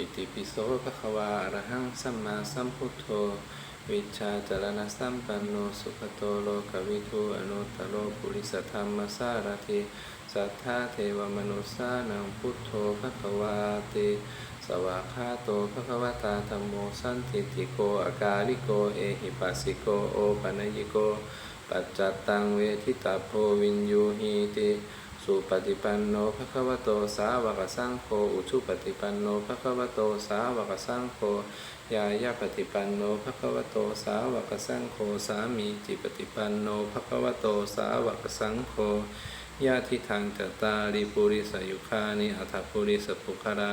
อิติปิโสภะคะวาอระหังสัมมาสัมพุทโธ วิชาจารณสัมปันโนสุขโตโลกวิทูอนุตตโรปุริสธรรมสารติสัทธาเทวมนุสานังพุทโธภะคะวาติสวากขาโตภะคะวตาธัมโมสันติติโกอากาลิโกเอหิปัสสิโกโอปัญญิโกปัจจัตตังเวทิตาโพวินยูหีติ สุปฏิปันโนภะคะวะโตสาวกสังโฆอุชุปฏิปันโนภะคะวะโตสาวกสังโฆยายาปฏิปันโนภะคะวะโตสาวกสังโฆสามีจิปฏิปันโนภะคะวะโตสาวกสังโฆญาติทางจตาริปุริสยุคานิอัฏฐปุริสปุคารา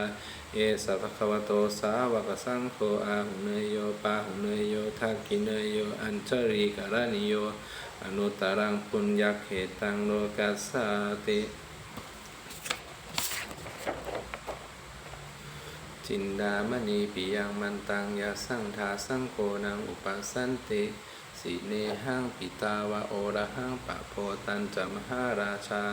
เอสะภะคะวะโตสาวกสังโฆอาหุเนยโยปาหุเนยโยทักกิเนยโยอัญชริกรานิโย นุตรังปุญญเขตังโลกัสสาติจินดามณีปิยังมันตังยาสังทาสังโกนังอุปัสสันติสีเนหังปิตาวะโอระหังปะโพตันจะมหาราชา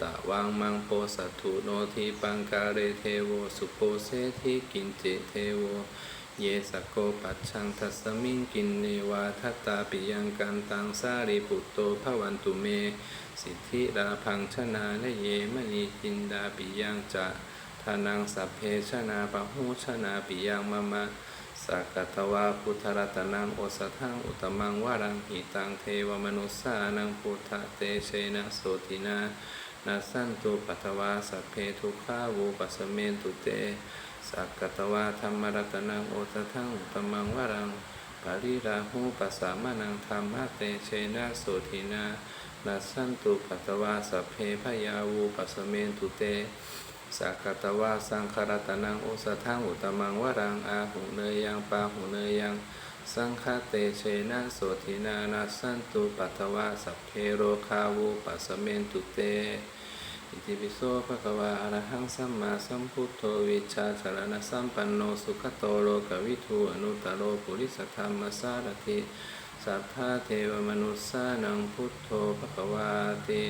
ตะวังมังโปสัตถุโนทีปังการเรเทโวสุโปเสทิกินเจเทโว เยสโกปัจชังทัสมิงกินเนวาทัตตาปิยังกันตังสาริปุตโตภวันตุเม สิทธิราพังชนาและเยมณีจินดาปิยังจะทานังสัพเพชนาปะหูชนาปิยังมะมะสักตวาพุทธรัตนังโอสทังอุตมังวารังหิตังเทวมนุสานังพุทธเตเชนะโสตินานาสันตุปัตวาสัพเพทุขาวูปัสสเมนตุเต สักกตวาธรรมรัตนังโอตทังอุตมังวรังปาริราหูปัสสามานังธรรมะเตเชนะโสทินานัสันตุปัตวาสัพเพพยาวูปัสเมนตุเตสักกตวาสังครัตนังโอสทังอุตมังวรังอาหุเนยยังปาหุเนยยังสังฆเตเชนะโสทินานัสันตุปัตวาสัพเพโรคาวูปัสสเมนตุเต อิติปิโสภะคะวะอะระหังสัมมาสัมพุทโธวิชชาจารณสัมปันโนสุขโตโลกวิทูอนุตตโรปุริสธรรมสารติสัทธาเทวมนุสสานังพุทโธภะคะวาติ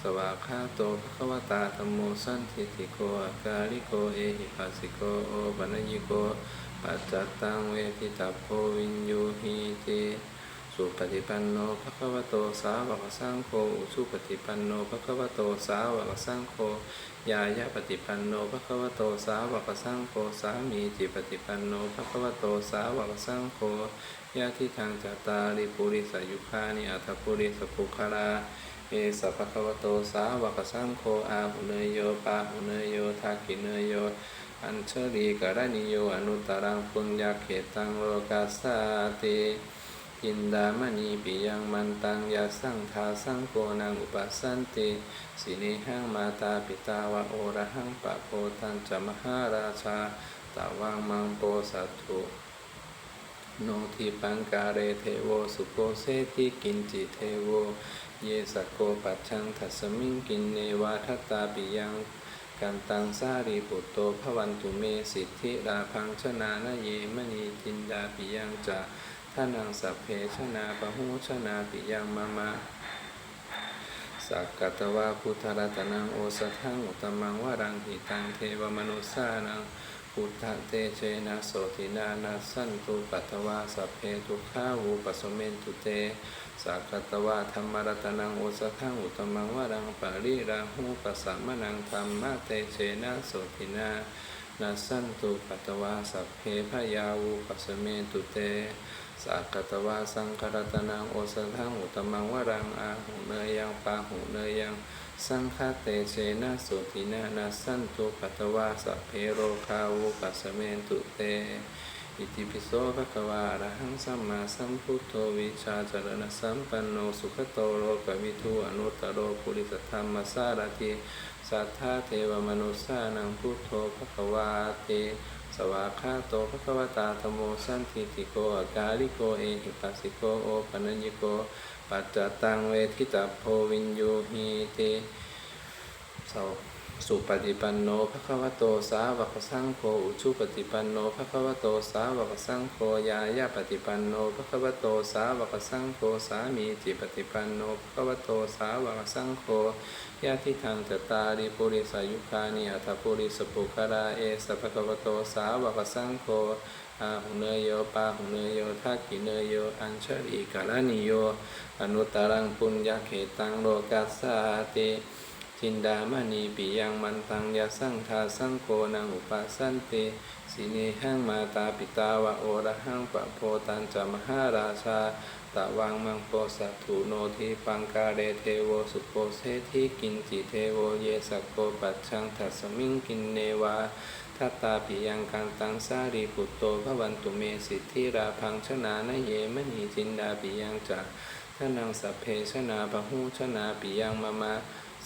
สวากขาโตภะคะวตาธัมโมสันทิติโกอากาลิโกเอหิปัสสิโกโอปัญญิโกปัจจตังเวทิตาโพวินยูหิ สุปฏิปันโนภะคะวะโตสาวกสังโฆอุปฏิปันโนภะคะวะโตสาวกสังโฆยายะปฏิปันโนภะคะวะโตสาวกสังโฆสามีจิปฏิปันโนภะคะวะโตสาวกสังโฆยะทิทางจัตตาริปุริสยุคานิอัตปุริสปุคาราเอสัพพะคะวะโตสาวกสังโฆอาหุเนยโยปาหุเนยโยทักขิเนยโยอัญเชลีกรณิโยอนุตตรังปุญญาเขตังโลกัสสาติ อินดามณีปิยังมันตังยาสังทาสังโกนังอุปัสสันติสิเนหังมาตาปิตาวะโอระหังปะโพตันจะมหาราชาตาวังมังโปสัตถุโนทิปังการเรเทโวสุโกเสทิกินจิเทโว เยสโกปัจชังทัสมิงกินเนวาทัตตาปิยังกันตังสารีปุตโตภวันตุเมสิทธิราพังชนานะเยมณีจินดาปิยังจะานังสัพเพชนาปะหูชนาปิยังมะมะสักกัตวาพุทธรัตนังโอสทังอุตมังวรังหิตังเทวมนุสานังพุทธเตเชนะโสตินานาสันตุปัตวาสัพเพทุกขาวูปสมเมนตุเตสักกัตวาธรรมรัตนังโอสทังอุตมังวรังปาริราหูปัสสามนังธรรมะเตเชนะโสตินานาสันตุปัตวาสัพเพพยาวูปสมเมนตุเต สักกตวาสังครัตนังโอสทังอุตมังวรังอาหุเนยยังปาหุเนยยัง สังฆเตเชนะสุตินานาสันตุปัตวาสัพเพโรคาวุปัสเมนตุเต อิติปิโสภะคะวาอะระหังสัมมาสัมพุทโธวิชาจรณสัมปันโนสุขโตโลกวิทูอนุตตโรปุริสธรรมสารติสัทธาเทวมนุสสานังพุทโธภะคะวาติ สวากาโตภะคะวตาธโมสันติติโกอากาลิโกเอหิปัสสิโกโอปัญญิโก ปัจจตังเวทิตาโพวินยูหีติสว สุปฏิปันโนภะคะวะโตสาวกสังโฆอุชุปฏิปันโนภะคะวะโตสาวกสังโฆยายาปฏิปันโนภะคะวะโตสาวกสังโฆสามีจิปฏิปันโนภะคะวะโตสาวกสังโฆยะทิทางจตาริปุริสายุคานิอัตถปุริสปุคาราเอสะภะคะวะโตสาวกสังโฆอาหุเนยโยปาหุเนยโยทักขิเนยโยอัญชลีกาลานิโยอนุตตรังปุญญาเขตังโลกัสสาติ จินดามณีปิยังมันตังยาสังทาสังโกนังอุปสันติสิเนหังมาตาปิตาวะโอระหังปะโพตันจามหาราชาตะวังมังโปสัตถุโนทีปังกาเรเทโวสุโปเสทิกินจิเทโวเยสกโกปัจชังทัสมิงกินเนวาทัตตาปิยังกันตังสารีปุตโตภวันตุเมสิทธิราพังชนานเยมณีจินดาปิยังจะทนังสัพเพชนาปะหูชนาปิยังมะมะ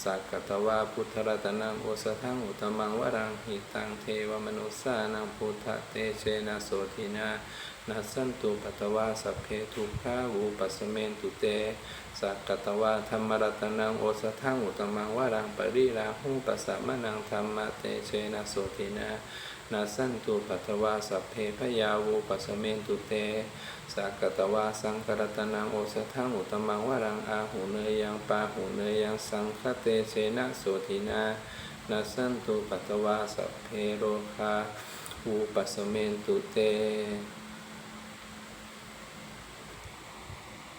สักกตวาพุทธรัตนังโอสทังอุตมังวรังหิตังเทวมนุสสานังพุทธเตเชนะโสทินา นัสสันตุปัตตวาสัพเพทุกขาวูปัสเมนตุเต สักกตวาธรรมรัตนังโอสทังอุตมังวรังปริราหุปัสสะมะนังธรรมเตเชนะโสทินานัสันตุปัตตวาสัพเพพยาวูปัสเมนตุเต สักกตวาสังกรตนังโอสทังอุตมังวรังอาหูเนยยังปาหูเนยยังสังคเตเชนะโสทินานัสันตุปัตตวาสัพเพโรคาอุปัสสเมนตุเต